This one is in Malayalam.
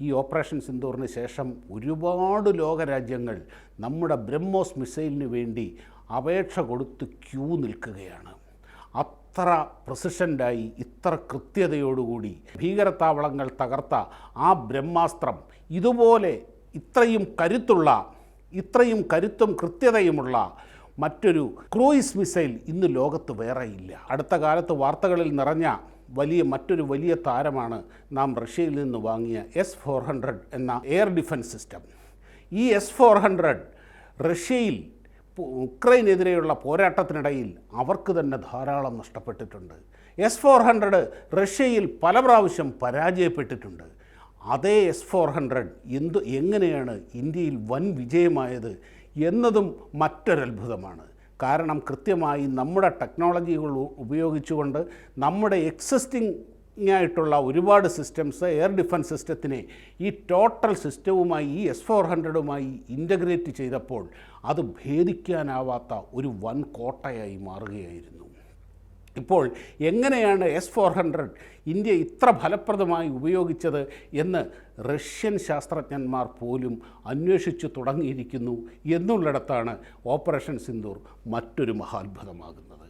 ഈ ഓപ്പറേഷൻ സിന്ദൂറിന് ശേഷം ഒരുപാട് ലോകരാജ്യങ്ങൾ നമ്മുടെ ബ്രഹ്മോസ് മിസൈലിന് വേണ്ടി അപേക്ഷ കൊടുത്ത് ക്യൂ നിൽക്കുകയാണ്. അത്ര പ്രസിഷന്റായി ഇത്ര കൃത്യതയോടുകൂടി ഭീകരത്താവളങ്ങൾ തകർത്ത ആ ബ്രഹ്മാസ്ത്രം ഇതുപോലെ ഇത്രയും കരുത്തുള്ള ഇത്രയും കരുത്തും കൃത്യതയുമുള്ള മറ്റൊരു ക്രൂയിസ് മിസൈൽ ഇന്ന് ലോകത്ത് വേറെയില്ല. അടുത്ത കാലത്ത് വാർത്തകളിൽ നിറഞ്ഞ വലിയ മറ്റൊരു വലിയ താരമാണ് നാം റഷ്യയിൽ നിന്ന് വാങ്ങിയ എസ് ഫോർ ഹൺഡ്രഡ് എന്ന എയർ ഡിഫൻസ് സിസ്റ്റം ഈ എസ് ഫോർ ഹൺഡ്രഡ് റഷ്യയിൽ ഉക്രൈനെതിരെയുള്ള പോരാട്ടത്തിനിടയിൽ അവർക്ക് തന്നെ ധാരാളം നഷ്ടപ്പെട്ടിട്ടുണ്ട്. എസ് ഫോർ ഹൺഡ്രഡ് റഷ്യയിൽ പല പ്രാവശ്യം പരാജയപ്പെട്ടിട്ടുണ്ട്. അതേ എസ് ഫോർ ഹൺഡ്രഡ് എന്ത് എങ്ങനെയാണ് ഇന്ത്യയിൽ വൻ വിജയമായത് എന്നതും മറ്റൊരത്ഭുതമാണ്. കാരണം കൃത്യമായി നമ്മുടെ ടെക്നോളജികൾ ഉപയോഗിച്ചുകൊണ്ട് നമ്മുടെ എക്സിസ്റ്റിംഗ് ആയിട്ടുള്ള ഒരുപാട് സിസ്റ്റംസ് എയർ ഡിഫൻസ് സിസ്റ്റത്തിനെ ഈ ടോട്ടൽ സിസ്റ്റവുമായി ഈ എസ് ഫോർ ഹൺഡ്രഡുമായി ഇന്റഗ്രേറ്റ് ചെയ്തപ്പോൾ അത് ഭേദിക്കാനാവാത്ത ഒരു വൻ കോട്ടയായി മാറുകയായിരുന്നു. ഇപ്പോൾ എങ്ങനെയാണ് എസ് ഫോർ ഹൺഡ്രഡ് ഇന്ത്യ ഇത്ര ഫലപ്രദമായി ഉപയോഗിച്ചത് എന്ന് റഷ്യൻ ശാസ്ത്രജ്ഞന്മാർ പോലും അന്വേഷിച്ചു തുടങ്ങിയിരിക്കുന്നു എന്നുള്ളിടത്താണ് ഓപ്പറേഷൻ സിന്ദൂർ മറ്റൊരു മഹാത്ഭുതമാകുന്നത്.